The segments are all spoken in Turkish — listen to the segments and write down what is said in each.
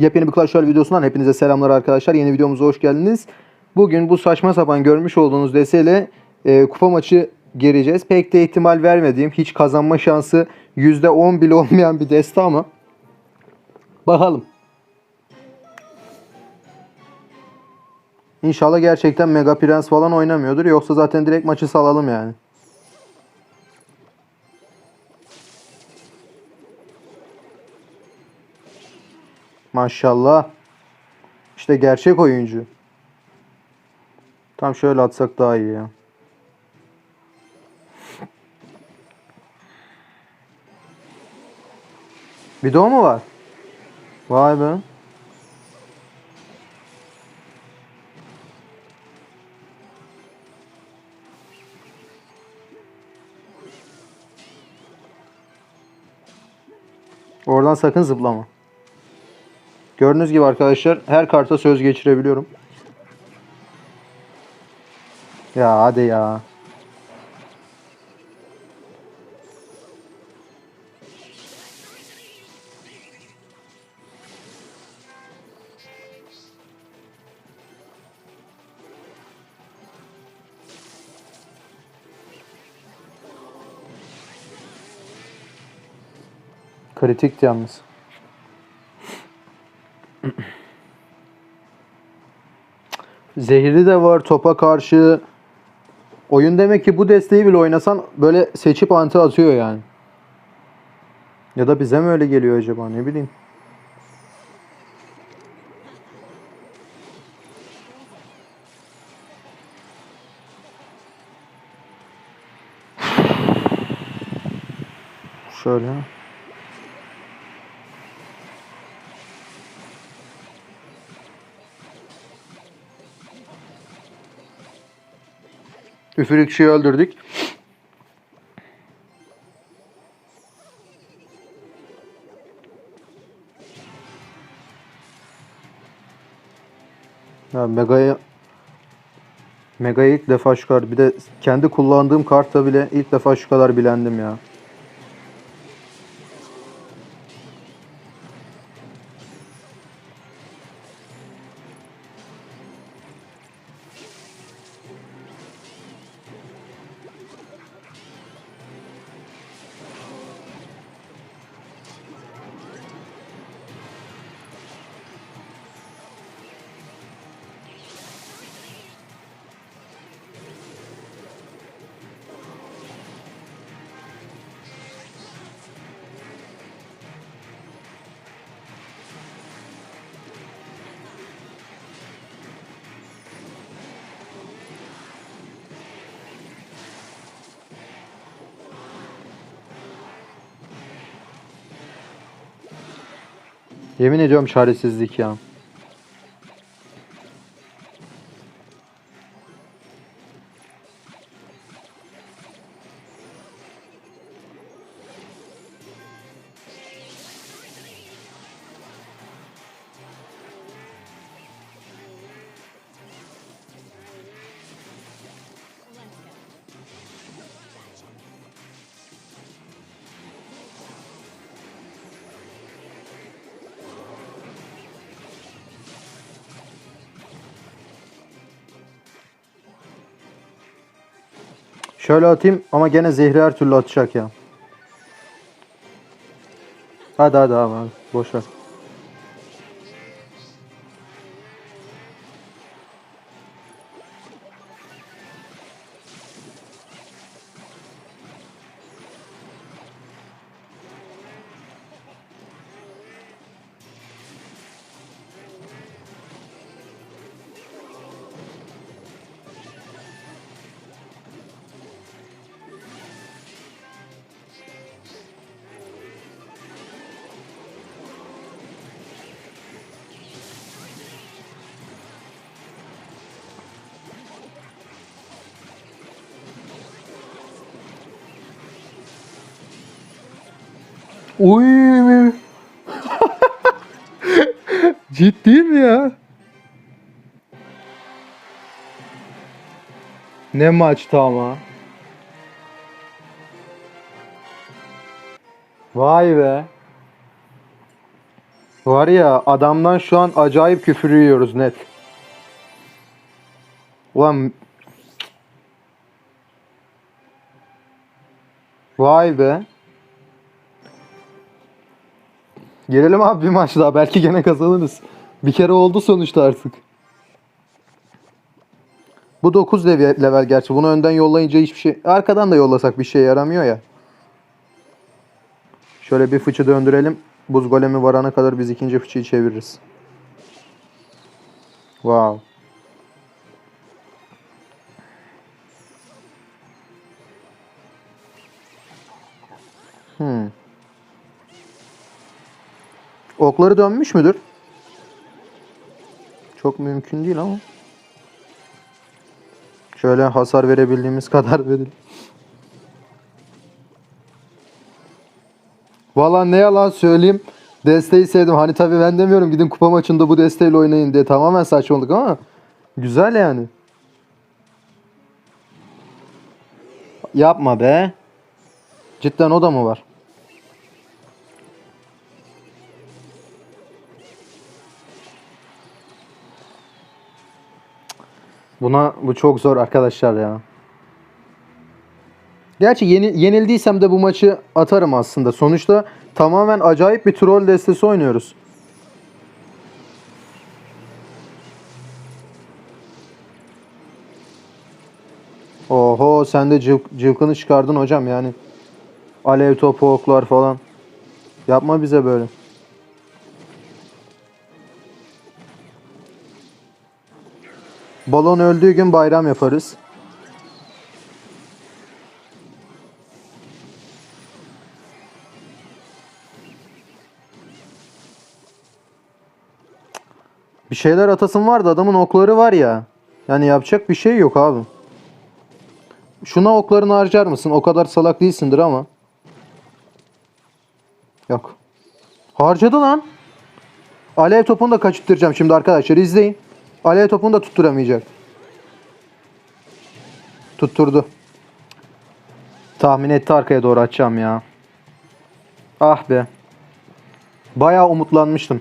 Yepyeni bir Clash Royale videosundan hepinize selamlar arkadaşlar. Yeni videomuza hoş geldiniz. Bugün bu saçma sapan görmüş olduğunuz desteyle e, kupa maçı gireceğiz. Pek de ihtimal vermediğim, hiç kazanma şansı %10 bile olmayan bir deste ama bakalım. İnşallah gerçekten Mega Prens falan oynamıyordur. Yoksa zaten direkt maçı salalım yani. Maşallah. İşte gerçek oyuncu. Tam şöyle atsak daha iyi ya. Bir de mu var? Vay be. Oradan sakın zıplama. Gördüğünüz gibi arkadaşlar her karta söz geçirebiliyorum. Ya hadi ya. Kritikti yalnız. Zehri de var topa karşı. Oyun demek ki bu desteği bile oynasan böyle seçip anti atıyor yani. Ya da bize mi öyle geliyor acaba ne bileyim. Şöyle. Üfürükçüyü öldürdük. Ya Mega'yı Mega'yı ilk defa şu kadar bir de kendi kullandığım kartta bile ilk defa şu kadar bilendim ya. Yemin ediyorum çaresizlik ya. Şöyle atayım ama gene zehri her türlü atacak ya. Hadi hadi abi boş ver. Uy. Ciddi mi ya? Ne maçtı ama. Vay be. Var ya adamdan şu an acayip küfür yiyoruz net. Ulan Vay be. Gelelim abi bir maç daha. Belki gene kazanırız. Bir kere oldu sonuçta artık. Bu 9 level, gerçi. Bunu önden yollayınca hiçbir şey... Arkadan da yollasak bir şey yaramıyor ya. Şöyle bir fıçı döndürelim. Buz golemi varana kadar biz ikinci fıçıyı çeviririz. Wow. Hmm. Okları dönmüş müdür? Çok mümkün değil ama. Şöyle hasar verebildiğimiz kadar verelim. Valla ne yalan söyleyeyim. Desteği sevdim. Hani tabii ben demiyorum gidin kupa maçında bu desteğiyle oynayın diye. Tamamen saçmalık ama güzel yani. Yapma be. Cidden o da mı var? Buna bu çok zor arkadaşlar ya. Gerçi yeni, yenildiysem de bu maçı atarım aslında. Sonuçta tamamen acayip bir troll destesi oynuyoruz. Oho sen de cıv, cıvkını çıkardın hocam yani. Alev topu oklar falan. Yapma bize böyle. Balon öldüğü gün bayram yaparız. Bir şeyler atasım vardı. Adamın okları var ya. Yani yapacak bir şey yok abi. Şuna oklarını harcar mısın? O kadar salak değilsindir ama. Yok. Harcadı lan. Alev topunu da kaçırtacağım şimdi arkadaşlar. izleyin. Alev topunu da tutturamayacak. Tutturdu. Tahmin etti arkaya doğru atacağım ya. Ah be. Bayağı umutlanmıştım.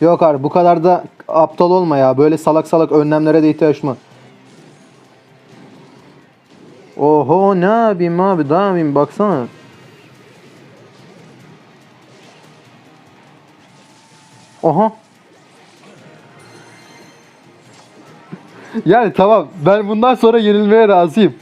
Yok abi bu kadar da aptal olma ya. Böyle salak salak önlemlere de ihtiyaç mı? Oho ne yapayım abi ne yapayım baksana. Oha. Yani tamam ben bundan sonra yenilmeye razıyım.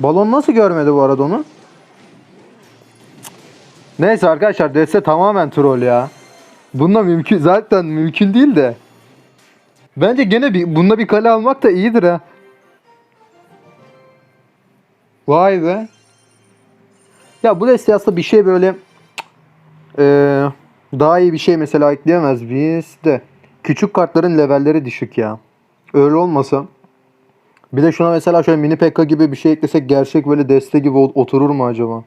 Balon nasıl görmedi bu arada onu? Neyse arkadaşlar deste tamamen troll ya. Bununla mümkün zaten mümkün değil de. Bence gene bir bunda bir kale almak da iyidir ha. Vay be. Ya bu deste aslında bir şey böyle eee, daha iyi bir şey mesela ekleyemez biz de. Küçük kartların levelleri düşük ya. Öyle olmasa bir de şuna mesela şöyle mini pekka gibi bir şey eklesek gerçek böyle deste gibi ot- oturur mu acaba?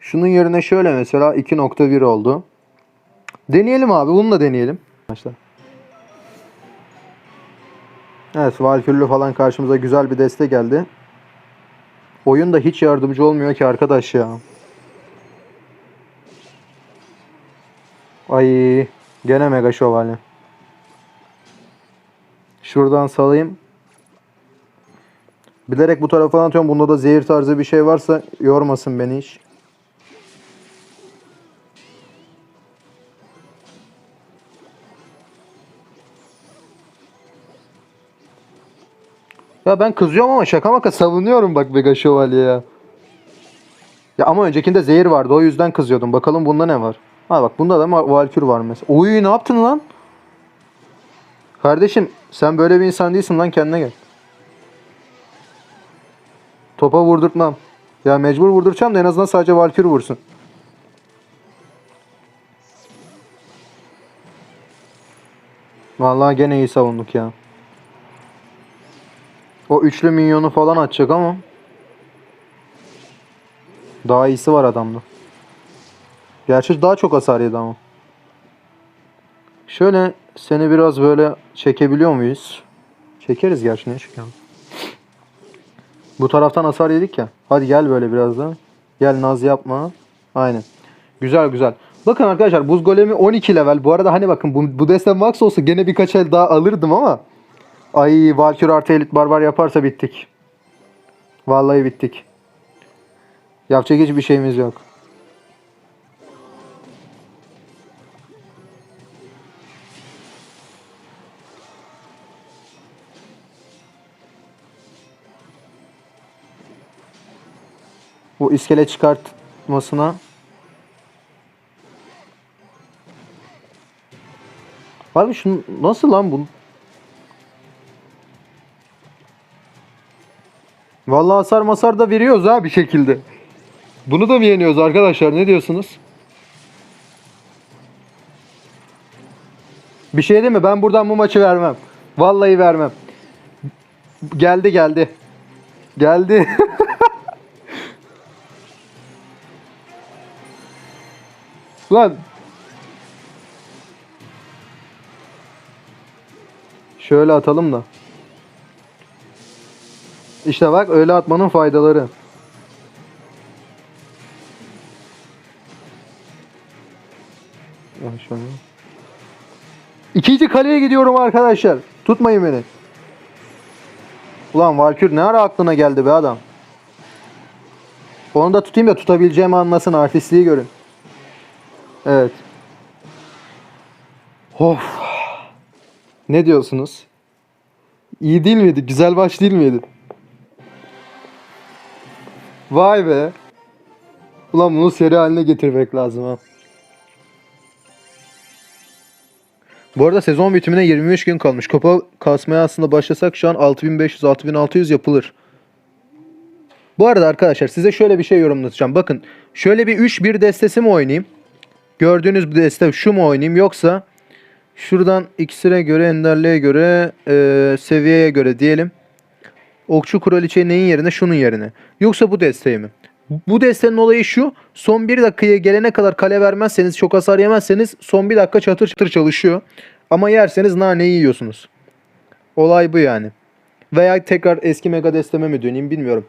Şunun yerine şöyle mesela 2.1 oldu. Deneyelim abi. Bunu da deneyelim. Arkadaşlar. Evet Valkürlü falan karşımıza güzel bir deste geldi. Oyun da hiç yardımcı olmuyor ki arkadaş ya. Ay gene mega şövalye. Şuradan salayım. Bilerek bu tarafa atıyorum. Bunda da zehir tarzı bir şey varsa yormasın beni hiç. Ya ben kızıyorum ama şaka maka savunuyorum bak Vega Şövalye ya. Ya ama öncekinde zehir vardı o yüzden kızıyordum. Bakalım bunda ne var? Ha bak bunda da Valkür var mesela. Oy ne yaptın lan? Kardeşim sen böyle bir insan değilsin lan kendine gel. Topa vurdurtmam. Ya mecbur vurduracağım da en azından sadece Valkür vursun. Vallahi gene iyi savunduk ya. O üçlü minyonu falan atacak ama daha iyisi var adamda. Gerçi daha çok hasar yedi ama. Şöyle seni biraz böyle çekebiliyor muyuz? Çekeriz gerçi ne çıkıyor. Bu taraftan hasar yedik ya. Hadi gel böyle biraz da. Gel naz yapma. Aynen. Güzel güzel. Bakın arkadaşlar buz golemi 12 level. Bu arada hani bakın bu, bu deste max olsa gene birkaç el daha alırdım ama. Ay Valkyrie artı elit barbar yaparsa bittik. Vallahi bittik. Yapacak hiçbir şeyimiz yok. Bu iskele çıkartmasına Abi şu nasıl lan bu? Vallahi hasar masar da veriyoruz ha bir şekilde. Bunu da mı yeniyoruz arkadaşlar? Ne diyorsunuz? Bir şey değil mi? Ben buradan bu maçı vermem. Vallahi vermem. Geldi geldi. Geldi. Lan. Şöyle atalım da. İşte bak öyle atmanın faydaları. Şöyle. İkinci kaleye gidiyorum arkadaşlar. Tutmayın beni. Ulan Valkür ne ara aklına geldi be adam. Onu da tutayım da tutabileceğimi anlasın artistliği görün. Evet. Of. Ne diyorsunuz? İyi değil miydi? Güzel baş değil miydi? Vay be. Ulan bunu seri haline getirmek lazım ha. Bu arada sezon bitimine 23 gün kalmış. Kupa kasmaya aslında başlasak şu an 6500-6600 yapılır. Bu arada arkadaşlar size şöyle bir şey yorumlatacağım. Bakın şöyle bir 3-1 destesi mi oynayayım? Gördüğünüz bu deste şu mu oynayayım yoksa şuradan iksire göre, enderliğe göre, e, seviyeye göre diyelim. Okçu kraliçe neyin yerine? Şunun yerine. Yoksa bu desteği mi? Bu destenin olayı şu. Son bir dakikaya gelene kadar kale vermezseniz, çok hasar yemezseniz son bir dakika çatır çatır çalışıyor. Ama yerseniz naneyi yiyorsunuz. Olay bu yani. Veya tekrar eski mega desteme mi döneyim bilmiyorum.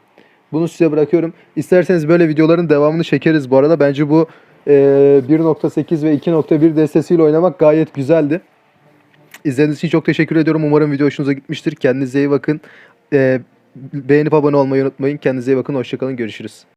Bunu size bırakıyorum. İsterseniz böyle videoların devamını çekeriz bu arada. Bence bu 1.8 ve 2.1 destesiyle oynamak gayet güzeldi. İzlediğiniz için çok teşekkür ediyorum. Umarım video hoşunuza gitmiştir. Kendinize iyi bakın. E, beğenip abone olmayı unutmayın. Kendinize iyi bakın. Hoşçakalın. Görüşürüz.